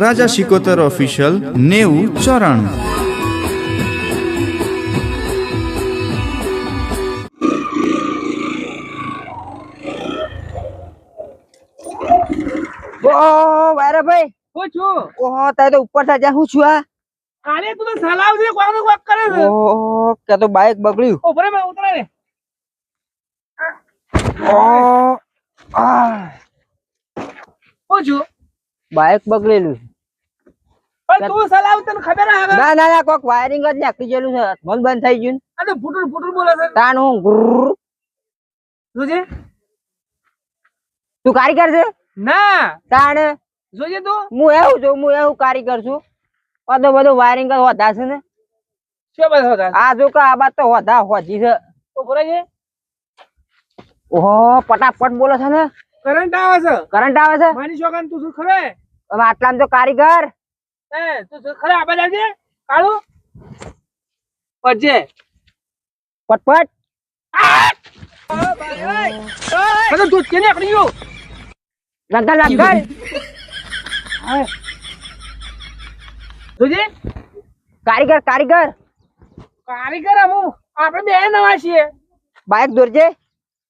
રાજા Sikotar official નેવું ચોરાણું. ઓ વારે ભાઈ હું છું. ઓહો તારે તો ઉપર થા જા હું છું આ કાલે તું તો સલાવ છે કોણ કોક કરે છે. ઓહો કે તો બાઈક બગડ્યું. ઉભરે મે ઉતરે રે ઓ આ. હું છું બાઈક બગડેલું પણ તું સલાવ તને ખબર હે ના ના ના કોક વાયરિંગ જ નાખી ગયેલું છે. મન બંધ થઈ ગયું આ ફૂટુર ફૂટુર બોલે છે. તાણ હું ગુર્ર. જોજે. તું કારીગર છે? ના. તાણ. જોજે તું. હું એવું છું હું એવું કારીગર છું. બધો બધું વાયરિંગ જ છે ને. શું બધો હતા? આ જો કે આ બાત તો હોતા હોજી છે. છે. ઓહો પટાપટ બોલે છે ને. કરંટ આવે છે. કરંટ આવે છે? માની શોકાન તું શું ખરે હવે આટલામાં તો કારીગર. એ તું શું આબા જાજે કાળુ? પડજે પટપટ મને તું કેને આકડી ગયો? લગન લગન જોજે કારીગર કારીગર. કારીગર અમુ આપણે બે નવા છીએ. બાઈક દોરજે.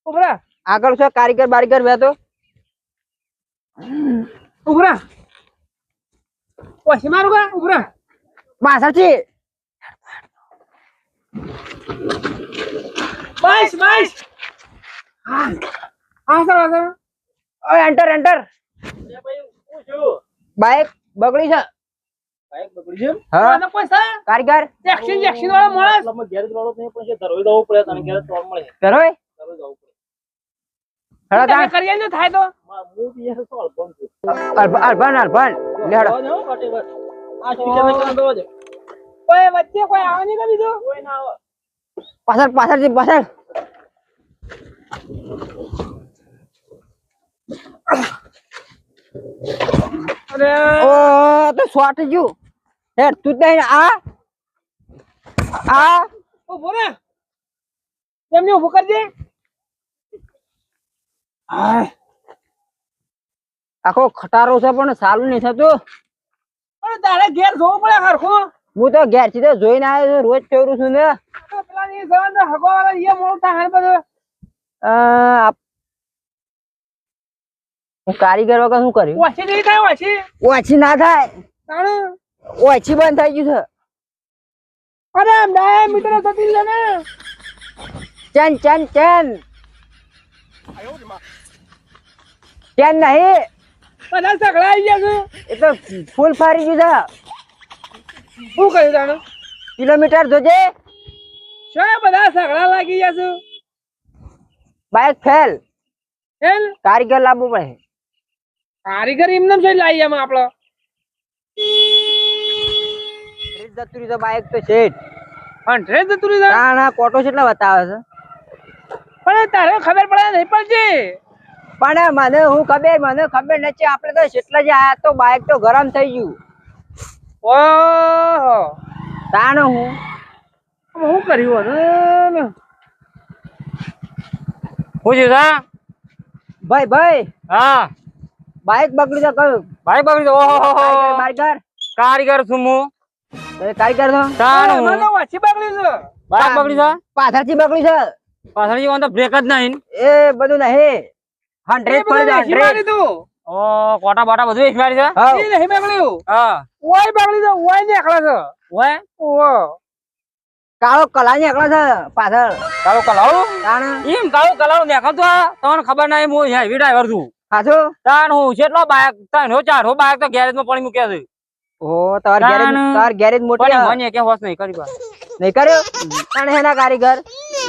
ઉભરા. આગળ છે કારીગર બારીગર બે તો. ઉભરા. પછી મારું કા ઉભરા પાછળ છે બસ બસ હા. હા સર સર. ઓય એન્ટર એન્ટર બાઈક બગડી છે. હા. મને કોઈ સર? કારીગર. ટેક્સી ટેક્સી વાળો માણસ. કરોય હેડો તમે તાણ. કરીએ ને થાય તો. અલ્પન અલ્પન અલ્પન લેડો. કોઈ વચ્ચે કોઈ આવે નહીં ના બીજું પાછળ પાછળથી પાછળ. અરે. ઓ તો શોર્ટ ગયું હે તું તે આ. આ. ઊભો રે. એમને ઊભો કરજે આખો ખટારો છે પણ સારું નહીં થતું. અરે તારે ઘેર જોવું પડે હરખું. હું તો ઘેરથી તો જોઈને આવ્યો છું રોજ ચોરું છું ને. પેલા ની સવાન હગો વાળા એ મોડું હાલ બધું. હું કારીગર વગર શું કર્યું? ઓછી નહીં થાય ઓછી. ઓછી ના થાય? ઓછી બંધ થઈ ગયું છે. અરે બે મીટર થતી છે ને. Chain chain chain. ચેન નહીં. બધા સગડા આવી ગયા એ તો ફૂલ ફારી ગયું શું કર્યું તાણે? કિલોમીટર જોજે. શું બધા સગડા લાગી ગયા છે? Bike fail. ફેલ? કારીગર લાવવું પડે. કારીગર એમને છે લાવી એમ આપણો? રીત જતું તો બાઈક તો છે હંડ્રેડ ડ્રેસ રહ્યું તો? ના ના કોટો કેટલા બતાવે છે. પણ તારે ખબર પડે નહીં પડશે પણ મને હું ખબર મને ખબર નથી આપણે તો જેટલા જ આયા તો બાઈક તો ગરમ થઈ ગયું. ઓહો. તાણો હું? હું કર્યું શું છે સા? ભાઈ ભાઈ હા. બાઈક બગડી તો કયું? બાઇક બગડી તો ઓહો કારીગર કારીગર? છું હું. કારીગર છો તાણો મને વાચી બગડી છે. બાઇક બગડી છે? પાછળથી બગડી છે. પાછળથી જીવન તો બ્રેક જ નહીં. એ બધું નહીં. હંડ્રેડ પડી હંડ્રેડ. ઓ કોટા બાટા બધું એક મારી છે? હા એ નહીં બગડ્યું. હા. ઓય બગડી દો ઓય નીકળે છે. ઓય? ઓ કાળો કલા નીકળે છે પાછળ. કાળો તાણ. એમ કાળો કલાવ દેખાતો તમને ખબર નહીં હું હેવી ડ્રાઈવર છું. હાજો તાણ હું કેટલો તાણ હો ચાર બાઈક તો ગેરેજમાં પડી મૂક્યા છે. ઓ તાર ગેરેજ તાર ગેરેજ મોટી મને કે હોશ નહીં કરી પા નહીં કર્યો? તાણ હેના કારીગર?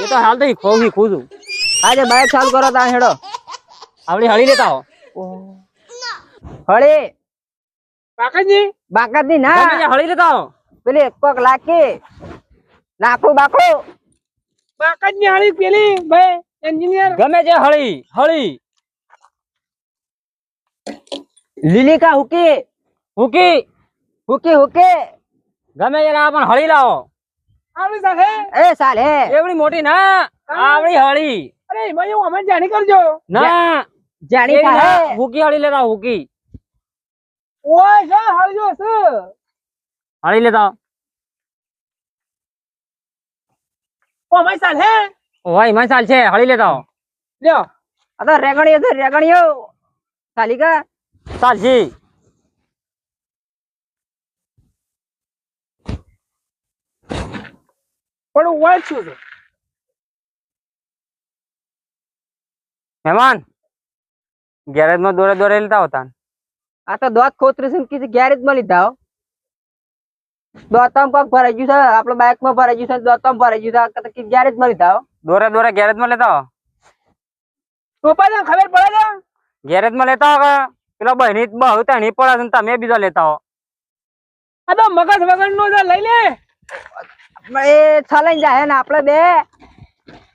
એ તો હાલ તો ખોવી ખુદ આજે બાઈક ચાલુ કરો તાણ હેડો. આપડી હળી લેતા હો હળી. કાકાજી બાકાતની. ના હળી લેતા હો પેલી કોક લાકી લાકડું બાકડું કાકાજી ની હાળી પેલી ભાઈ એન્જિનિયર ગમે છે હળી હળી. લીલી કા હુકી. હુકી. હુકી હુકી. ગમે તે પણ હળી લાવો. આવડી સાથે એ સાલ. હે એવડી મોટી ના આવડી હળી. અરે એમાં એવું અમે જાણી કરજો. ના. જાણી એવી ના, થાય હુકી હળી લેતા હુકી ઓય છે હળજો છે હળી લેતા ઓ મારી સાલ હે? ઓય એમાં ચાલ છે હળી લેતા આવો. લ્યો આ તો રેગણીઓ છે રેગણીઓ કાલિકા ચાલશે પણ ઓય શું છે. મહેમાન. ગેરેજમાં દોરે દોરે લેતા હોતા આ તો દોત ખોતરી છે કીધું ગેરેજમાં લીધા હો. દોતમ કોક ભરાઈ ગયું છે આપડે બાઇકમાં ભરાઈ ગયું છે દોતમ ભરાઈ ગયું છે કે તો ગેરેજમાં લીધા હો. દોરે દોરે ગેરેજમાં લેતા હો. પપ્પા તને ખબર પડે છે? ગેરેજમાં લેતા હો કે? પેલો બહેની બહુ તણી પડે છે ને તમે બીજો લેતા હો. આ તો મગજ વગર નો છે લઈ લે. પણ એ છલાઈ જાય ને આપડે બે.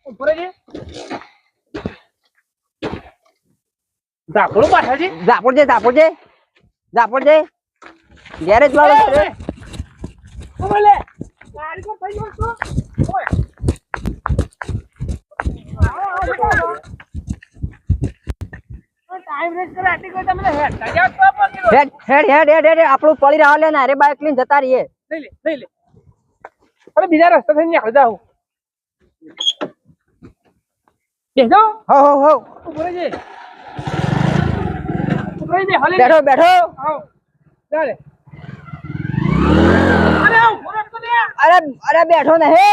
ઊભો પાછળ છે ઝાપડ છે ઝાપડ છે. ઝાપડ છે. ગેરેજ વાળો છે. ગાડી પર થઈ ગયો ઓય. હેડ. હેડ હેડ હેડ હેડ આપણું પડી રહ્યા લે ને અરે બાઈક લઈને જતા રહીએ. લઈ લે લઈ લે. અરે બીજા રસ્તા થઈને નીકળી જાવ બેસો હો હો હો. ઊભો રહેજે. ઊભો રહેજે હાલે બેઠો બેઠો આવો ચાલે અરે આવ ઊભો રહેતો ને અરે અરે બેઠો ને હે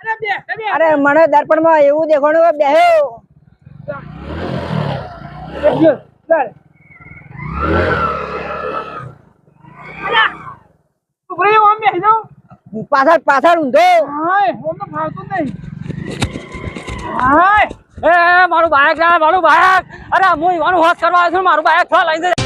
અરે બે બે અરે મને દર્પણમાં એવું દેખાણું કે બેહ્યો બેસ્યો ચાલે અરે ઊભો રહેજે ઓમ બેસી જાઓ પાછળ પાછળ ઊંધો હાય ઓમ તો ફાવતું જ નહીં હાય એ મારું બાઇક લા મારું બાઇક અરે હું ઈવાનું હોશ કરવા આવ્યો છું મારું બાઇક લઈને જજો.